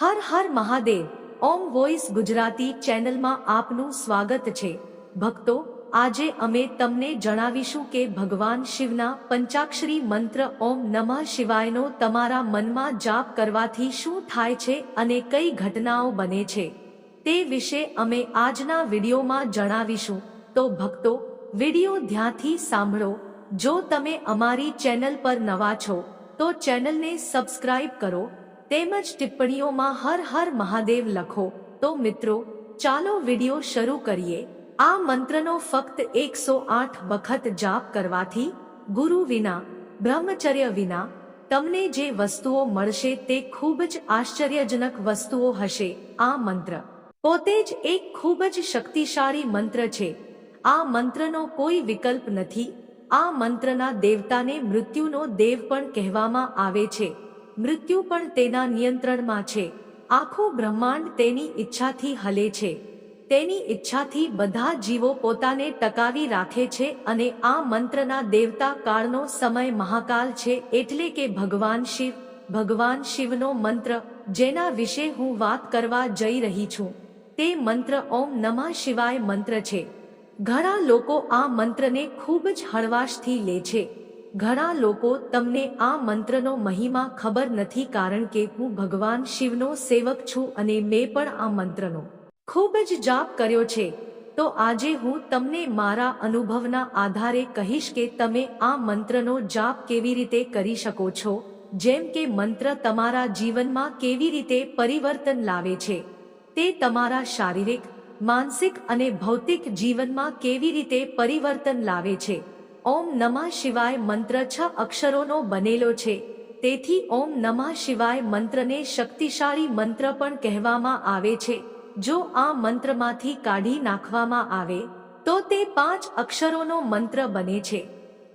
હર Har Mahadev. Om voice Gujarati ચેનલમાં આપનું સ્વાગત છે. ભક્તો, આજે અમે તમને જણાવીશું કે ભગવાન શિવના પંચાક્ષરી મંત્ર ઓમ નમઃ શિવાયનો તમારા મનમાં જાપ કરવાથી શું થાય છે અને કઈ ઘટનાઓ બને છે તે વિશે અમે આજના વિડીયોમાં જણાવીશું. તો ભક્તો, વીડિયો ધ્યાનથી સાંભળો. જો તમે અમારી ચેનલ પર નવા છો, તો ચેનલને સબસ્ક્રાઇબ કરો તેમજ ટિપ્પણીઓમાં હર હર મહાદેવ લખો. તો મિત્રો, ચાલો વીડિયો શરૂ કરીએ. આ મંત્રનો ફક્ત એકસો આઠ વખત જાપ કરવાથી ગુરુ વિના, બ્રહ્મચર્ય વિના, તમને જે વસ્તુઓ મળશે તે ખૂબ જ આશ્ચર્યજનક વસ્તુઓ હશે. આ મંત્ર પોતે જ એક ખૂબ જ શક્તિશાળી મંત્ર છે. આ મંત્રનો કોઈ વિકલ્પ નથી. આ મંત્રના દેવતાને મૃત્યુનો દેવ પણ કહેવામાં આવે છે. મૃત્યુ પણ તેના નિયંત્રણમાં છે. આખું બ્રહ્માંડ તેની ઈચ્છાથી હલે છે. તેની ઈચ્છાથી બધા જીવો પોતાને ટકાવી રાખે છે અને આ મંત્રના દેવતા કાળનો સમય મહાકાલ છે એટલે કે ભગવાન શિવ, ભગવાન શિવનો મંત્ર, જેના વિશે હું વાત કરવા જઈ રહી છું. તે મંત્ર ઓમ નમઃ શિવાય મંત્ર છે. ઘણા લોકો આ મંત્રને ખૂબ જ હળવાશથી લે છે. ઘણા લોકો તમને આ મંત્રનો મહિમા ખબર નથી કારણ કે હું ભગવાન શિવનો સેવક છું અને મેં પણ આ મંત્રનો ખૂબ જ જાપ કર્યો છે. તો આજે હું તમને મારા અનુભવના આધારે કહીશ કે તમે આ મંત્રનો જાપ કેવી રીતે કરી શકો છો, જેમ કે મંત્ર તમારા જીવનમાં કેવી રીતે પરિવર્તન લાવે છે, તે તમારા શારીરિક, માનસિક અને ભૌતિક જીવનમાં કેવી રીતે પરિવર્તન લાવે છે. ઓમ નમઃ શિવાય મંત્ર છ અક્ષરોનો બનેલો છે. તેથી ઓમ નમઃ શિવાય મંત્રને શક્તિશાળી મંત્ર પણ કહેવામાં આવે છે. જો આ મંત્રમાંથી કાઢી નાખવામાં આવે, તો તે પાંચ અક્ષરોનો મંત્ર બને છે.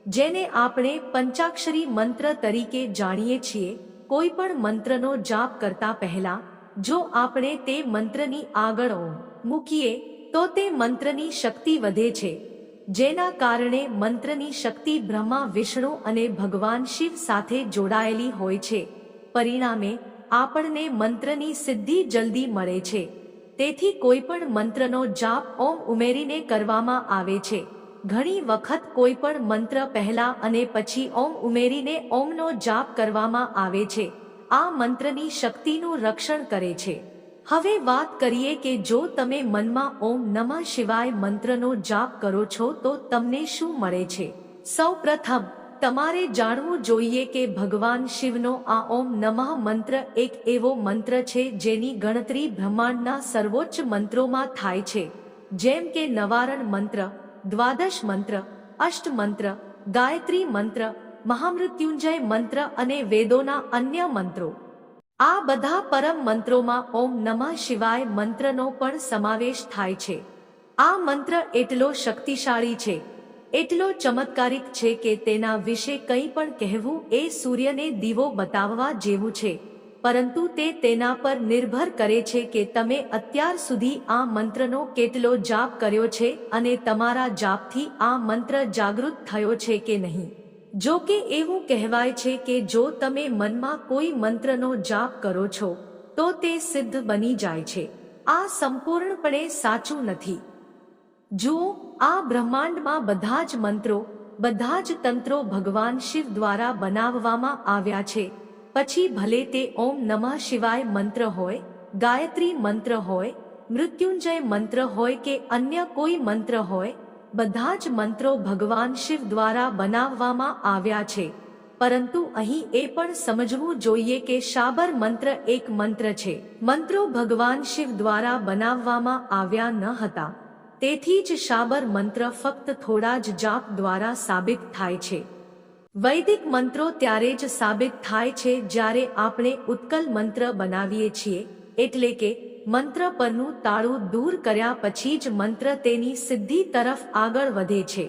જેને આપણે પંચાક્ષરી મંત્ર તરીકે જાણીએ છીએ. કોઈ પણ મંત્રનો જાપ કરતા પહેલા, જો આપણે તે મંત્રની આગળ ઓમ મૂકીએ, તો તે મંત્રની શક્તિ વધે છે. જેના કારણે મંત્રની શક્તિ બ્રહ્મા, વિષ્ણુ અને ભગવાન શિવ સાથે જોડાયેલી હોય છે. પરિણામે, આપણને મંત્રની સિદ્ધિ જલ્દી મળે છે. તેથી કોઈ પણ મંત્રનો જાપ ઓમ ઉમેરીને કરવામાં આવે છે. ઘણી વખત કોઈ પણ મંત્ર પહેલા અને પછી ઓમ ઉમેરીને ઓમનો જાપ કરવામાં આવે છે. આ મંત્રની શક્તિનું રક્ષણ કરે છે. હવે વાત કરીએ કે જો તમે મનમાં ઓમ નમઃ શિવાય મંત્રનો જાપ કરો છો તો તમને શું મળે છે? સૌપ્રથમ, તમારે જાણવું જોઈએ કે ભગવાન શિવનો આ ઓમ નમઃ મંત્ર એક એવો મંત્ર છે જેની ગણતરી બ્રહ્માંડના સર્વોચ્ચ મંત્રોમાં થાય છે. જેમ કે નવારણ મંત્ર, દ્વાદશ મંત્ર, અષ્ટ મંત્ર, ગાયત્રી મંત્ર, મહામૃત્યુંજય મંત્ર અને વેદોના અન્ય મંત્રો. આ બધા પરમ મંત્રોમાં ઓમ નમઃ શિવાય મંત્રનો પણ સમાવેશ થાય છે. આ મંત્ર એટલો શક્તિશાળી છે, એટલો ચમત્કારિક છે કે તેના વિશે કંઈ પણ કહેવું એ સૂર્યને દીવો બતાવવા જેવું છે, પરંતુ તે તેના પર નિર્ભર કરે છે કે તમે અત્યાર સુધી આ મંત્રનો કેટલો જાપ કર્યો છે અને તમારા જાપથી આ મંત્ર જાગૃત થયો છે કે નહીં. જો કે એવું કહેવાય છે કે જો તમે મનમાં કોઈ મંત્રનો જાપ કરો છો, તો તે સિદ્ધ બની જાય છે. આ સંપૂર્ણપણે સાચું નથી. જુઓ, આ બ્રહ્માંડમાં બધા જ મંત્રો, બધા જ તંત્રો ભગવાન શિવ દ્વારા બનાવવામાં આવ્યા છે. પછી ભલે તે ઓમ નમઃ શિવાય મંત્ર હોય, ગાયત્રી મંત્ર હોય, મૃત્યુંજય મંત્ર હોય કે અન્ય કોઈ મંત્ર હોય બધા જ મંત્રો ભગવાન શિવ દ્વારા બનાવવામાં આવ્યા છે. પરંતુ અહીં એ પણ સમજવું જોઈએ કે શાબર મંત્ર એક મંત્ર છે. મંત્રો ભગવાન શિવ દ્વારા બનાવવામાં આવ્યા ન હતા. તેથી જ શાબર મંત્ર ફક્ત થોડા જ જાપ દ્વારા સાબિત થાય છે. વૈદિક મંત્રો ત્યારે જ સાબિત થાય છે જ્યારે આપણે ઉત્કલ મંત્ર બનાવીએ છીએ, એટલે કે મંત્ર પરનું તાળું દૂર કર્યા પછી જ મંત્ર તેની સિદ્ધિ તરફ આગળ વધે છે.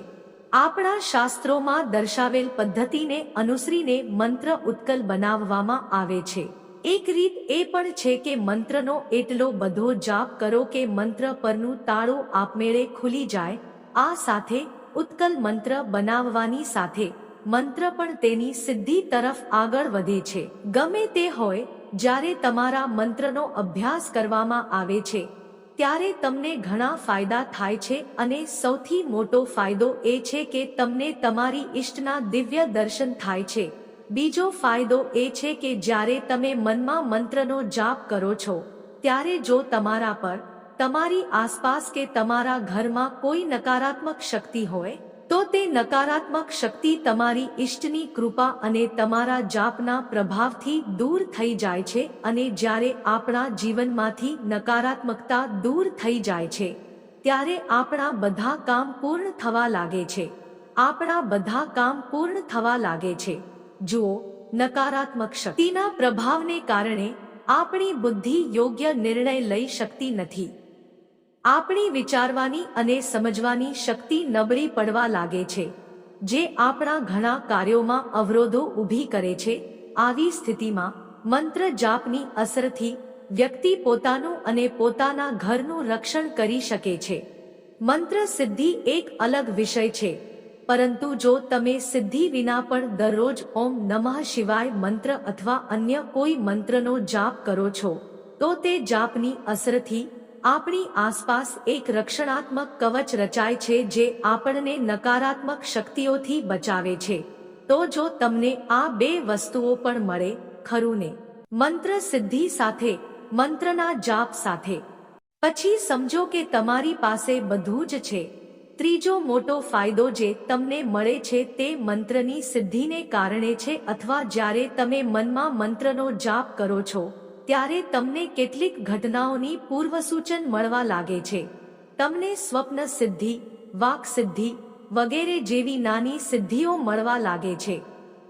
આપણા શાસ્ત્રોમાં દર્શાવેલ પદ્ધતિને અનુસરીને મંત્ર ઉત્કલ બનાવવામાં આવે છે. એક રીત એ પણ છે કે મંત્રનો એટલો બધો જાપ કરો કે મંત્ર પરનું તાળું આપમેળે ખુલી જાય, આ સાથે ઉત્કલ મંત્ર બનાવવાની સાથે મંત્ર પણ તેની સિદ્ધિ તરફ આગળ વધે છે. ગમે તે હોય જ્યારે તમારા મંત્રનો અભ્યાસ કરવામાં આવે છે, ત્યારે તમને ઘણા ફાયદા થાય છે અને સૌથી મોટો ફાયદો એ છે કે તમને તમારી ઈષ્ટના દિવ્ય દર્શન થાય છે. બીજો ફાયદો એ છે કે જ્યારે તમે મનમાં મંત્રનો જાપ કરો છો, ત્યારે જો તમારા પર, તમારી આસપાસ કે તમારા ઘરમાં કોઈ નકારાત્મક શક્તિ હોય તો નકારાત્મક શક્તિ તમારી ઇષ્ટની કૃપા અને તમારા જાપના પ્રભાવથી દૂર થઈ જાય છે અને જ્યારે આપણા જીવનમાંથી નકારાત્મકતા દૂર થઈ જાય છે, ત્યારે આપણા બધા કામ પૂર્ણ થવા લાગે છે. આપણા બધા કામ પૂર્ણ થવા લાગે છે. જુઓ, નકારાત્મક શક્તિના પ્રભાવને કારણે આપણી બુદ્ધિ યોગ્ય નિર્ણય લઈ શકતી નથી. આપણી વિચારવાની અને સમજવાની શક્તિ નબળી પડવા લાગે છે, જે આપણા ઘણા કાર્યોમાં અવરોધો ઊભી કરે છે. આવી સ્થિતિમાં મંત્ર જાપની અસરથી વ્યક્તિ પોતાનું અને પોતાના ઘરનું રક્ષણ કરી શકે છે. મંત્ર સિદ્ધિ એક અલગ વિષય છે, પરંતુ જો તમે સિદ્ધિ વિના પણ દરરોજ ઓમ નમઃ શિવાય મંત્ર અથવા અન્ય કોઈ મંત્રનો જાપ કરો છો, તો તે જાપની અસરથી આપણી આસપાસ એક રક્ષણાત્મક કવચ રચાય છે જે આપણને નકારાત્મક શક્તિઓથી બચાવે છે. તો જો તમને આ બે વસ્તુઓ પણ મળે, ખરું ને? મંત્ર સિદ્ધિ સાથે, મંત્રના જાપ સાથે. પછી સમજો કે તમારી પાસે બધું જ છે. ત્રીજો મોટો ફાયદો જે તમને મળે છે તે મંત્રની સિદ્ધિને કારણે છે અથવા જ્યારે તમે મનમાં મંત્રનો જાપ કરો છો. ત્યારે તમને કેટલીક ઘટનાઓની પૂર્વસૂચન મળવા લાગે છે. તમને સ્વપ્ન સિદ્ધિ, વાક સિદ્ધિ વગેરે જેવી નાની સિદ્ધિઓ મળવા લાગે છે.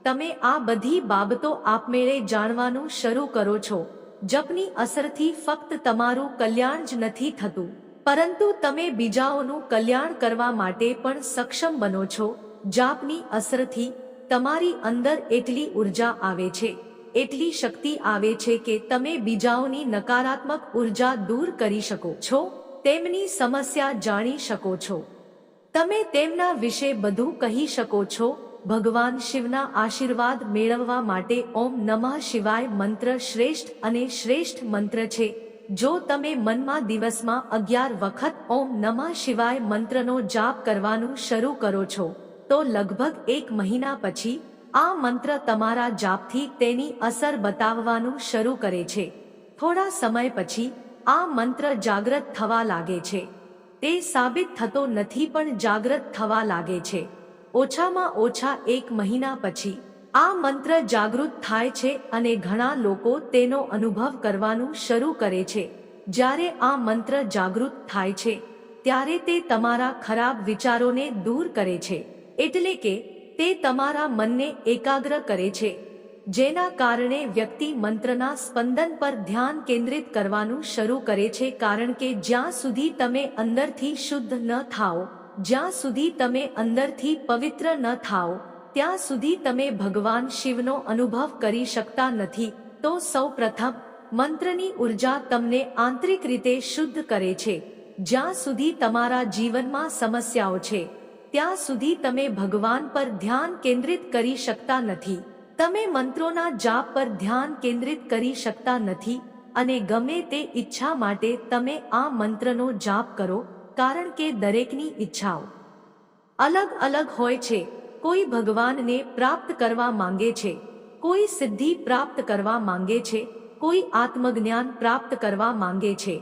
તમે આ બધી બાબતો આપમેળે જાણવાનું શરૂ કરો છો. જપની અસરથી ફક્ત તમારું કલ્યાણ જ નથી થતું. પરંતુ તમે બીજાઓનું કલ્યાણ કરવા માટે પણ સક્ષમ બનો છો. જાપની અસરથી તમારી અંદર એટલી ઊર્જા આવે છે. એટલી શક્તિ આવે છે કે તમે બીજાઓની નકારાત્મક ઊર્જા દૂર કરી શકો છો, તેમની સમસ્યા જાણી શકો છો. તમે તેમના વિશે બધું કહી શકો છો, ભગવાન શિવના આશીર્વાદ મેળવવા માટે ઓમ નમઃ શિવાય મંત્ર શ્રેષ્ઠ અને શ્રેષ્ઠ મંત્ર છે. જો તમે મનમાં દિવસમાં અગિયાર વખત ઓમ નમઃ શિવાય મંત્રનો જાપ કરવાનું શરૂ કરો છો, તો લગભગ એક મહિના પછી આ મંત્ર તમારા જાપથી તેની અસર બતાવવાનું શરૂ કરે છે. થોડા સમય પછી આ મંત્ર જાગ્રત થવા લાગે છે. તે સાબિત થતો નથી પણ જાગ્રત થવા લાગે છે. ઓછામાં ઓછા એક મહિના પછી આ મંત્ર જાગૃત થાય છે અને ઘણા લોકો તેનો અનુભવ કરવાનું શરૂ કરે છે. જ્યારે આ મંત્ર જાગૃત થાય છે, ત્યારે તે તમારા ખરાબ વિચારોને દૂર કરે છે. એટલે કે તે તમારા મનને એકાગ્ર કરે છે, જેના કારણે વ્યક્તિ મંત્રના સ્પંદન પર ધ્યાન કેન્દ્રિત કરવાનું શરૂ કરે છે. કારણ કે જ્યાં સુધી તમે અંદરથી શુદ્ધ ન થાઓ, જ્યાં સુધી તમે અંદરથી પવિત્ર ન થાઓ, ત્યાં સુધી તમે ભગવાન શિવનો અનુભવ કરી શકતા નથી, તો સૌપ્રથમ મંત્રની ઊર્જા તમને આંતરિક રીતે શુદ્ધ કરે છે. જ્યાં સુધી તમારા જીવનમાં સમસ્યાઓ છે ત્યાં સુધી તમે ભગવાન પર ધ્યાન કેન્દ્રિત કરી શકતા નથી. તમે મંત્રોના જાપ પર ધ્યાન કેન્દ્રિત કરી શકતા નથી અને ગમે તે ઈચ્છા માટે તમે આ મંત્રનો જાપ કરો, કારણ કે દરેકની ઈચ્છાઓ અલગ અલગ હોય છે. કોઈ ભગવાનને પ્રાપ્ત કરવા માંગે છે, કોઈ સિદ્ધિ પ્રાપ્ત કરવા માંગે છે, કોઈ આત્મજ્ઞાન પ્રાપ્ત કરવા માંગે છે.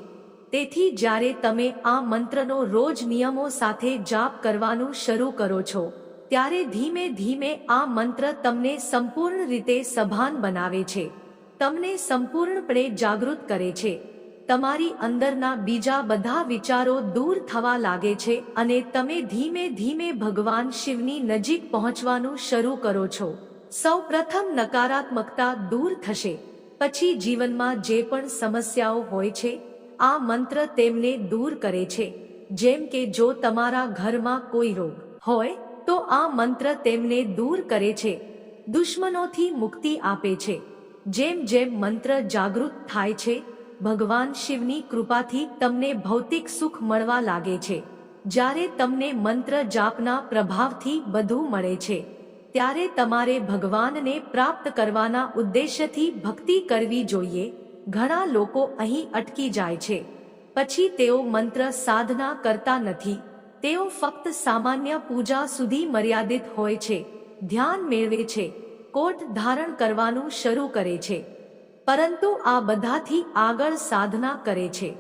તેથી જ્યારે તમે આ મંત્રનો રોજ નિયમો સાથે જાપ કરવાનું શરૂ કરો છો, ત્યારે ધીમે ધીમે આ મંત્ર તમને સંપૂર્ણ રીતે સભાન બનાવે છે. તમને સંપૂર્ણપણે જાગૃત કરે છે. તમારી અંદરના બીજા બધા વિચારો દૂર થવા લાગે છે અને તમે ધીમે ધીમે ભગવાન શિવની નજીક પહોંચવાનું શરૂ કરો છો. સૌ નકારાત્મકતા દૂર થશે. પછી જીવનમાં જે પણ સમસ્યાઓ હોય છે આ મંત્ર તેમને દૂર કરે છે, જેમ કે જો તમારા ઘરમાં કોઈ રોગ હોય, તો આ મંત્ર તેમને દૂર કરે છે. દુશ્મનોથી મુક્તિ આપે છે. જેમ જેમ મંત્ર જાગૃત થાય છે, ભગવાન શિવની કૃપાથી તમને ભૌતિક સુખ મળવા લાગે છે. જ્યારે તમને મંત્ર જાપના પ્રભાવથી બધું મળે છે, ત્યારે તમારે ભગવાનને પ્રાપ્ત કરવાના ઉદ્દેશ્યથી ભક્તિ કરવી જોઈએ. ઘણા લોકો અહીં અટકી જાય છે. પછી તેઓ મંત્ર સાધના કરતા નથી. તેઓ ફક્ત સામાન્ય પૂજા સુધી મર્યાદિત હોય છે. ધ્યાન મેળવે છે. કોટ ધારણ કરવાનું શરૂ કરે છે. પરંતુ આ બધાથી આગળ સાધના કરે છે.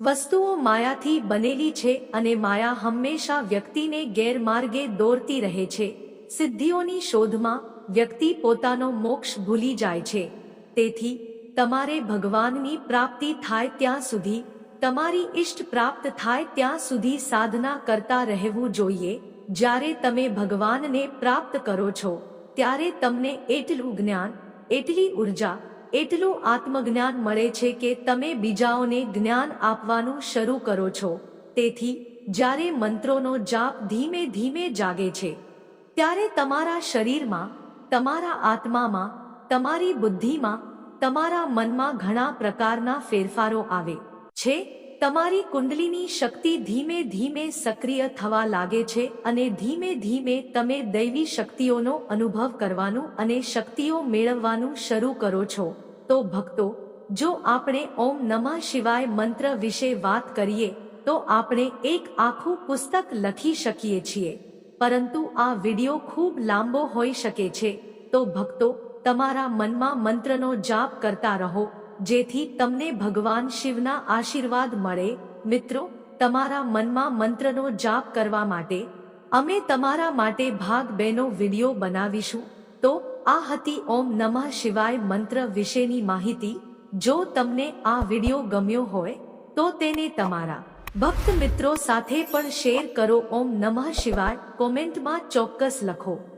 વસ્તુઓ માયાથી બનેલી છે અને માયા હંમેશા વ્યક્તિને ગેરમાર્ગે દોરતી રહે છે. સિદ્ધિઓની શોધમાં વ્યક્તિ પોતાનો મોક્ષ ભૂલી જાય છે. તેથી તમારે ભગવાનની પ્રાપ્તિ થાય ત્યાં સુધી, તમારી ઇષ્ટ પ્રાપ્ત થાય ત્યાં સુધી સાધના કરતા રહેવું જોઈએ. જ્યારે તમે ભગવાનને પ્રાપ્ત કરો છો, ત્યારે તમને એટલું જ્ઞાન, એટલી ઊર્જા, એટલું આત્મજ્ઞાન મળે છે કે તમે બીજાઓને જ્ઞાન આપવાનું શરૂ કરો છો. તેથી, જ્યારે મંત્રોનો જાપ ધીમે ધીમે જાગે છે, ત્યારે તમારા શરીરમાં, તમારા આત્મામાં, તમારી બુદ્ધિમાં તમારા મનમાં ઘણા પ્રકારના ફેરફારો આવે છે. તમારી કુંડલીની શક્તિ ધીમે ધીમે સક્રિય થવા લાગે છે અને ધીમે ધીમે તમે દૈવી શક્તિઓનો અનુભવ કરવાનું અને શક્તિઓ મેળવવાનું શરૂ કરો છો. તો ભક્તો, જો આપણે ઓમ નમઃ શિવાય મંત્ર વિશે વાત કરીએ, તો આપણે એક આખું પુસ્તક લખી શકીએ છીએ. પરંતુ આ વિડિયો ખૂબ લાંબો હોઈ શકે છે. તો ભક્તો તમારા મનમાં મંત્રનો જાપ કરતા રહો, જેથી તમને ભગવાન શિવના આશીર્વાદ મળે. મિત્રો, તમારા મનમાં મંત્રનો જાપ કરવા માટે અમે તમારા માટે ભાગ બેનો વીડિયો બનાવીશું. તો, આ હતી ઓમ નમઃ શિવાય મંત્ર વિશેની માહિતી. જો તમને આ વીડિયો ગમ્યો હોય, તો તેને તમારા ભક્ત મિત્રો સાથે પણ શેર કરો. ઓમ નમઃ શિવાય કોમેન્ટમાં ચોક્કસ લખો.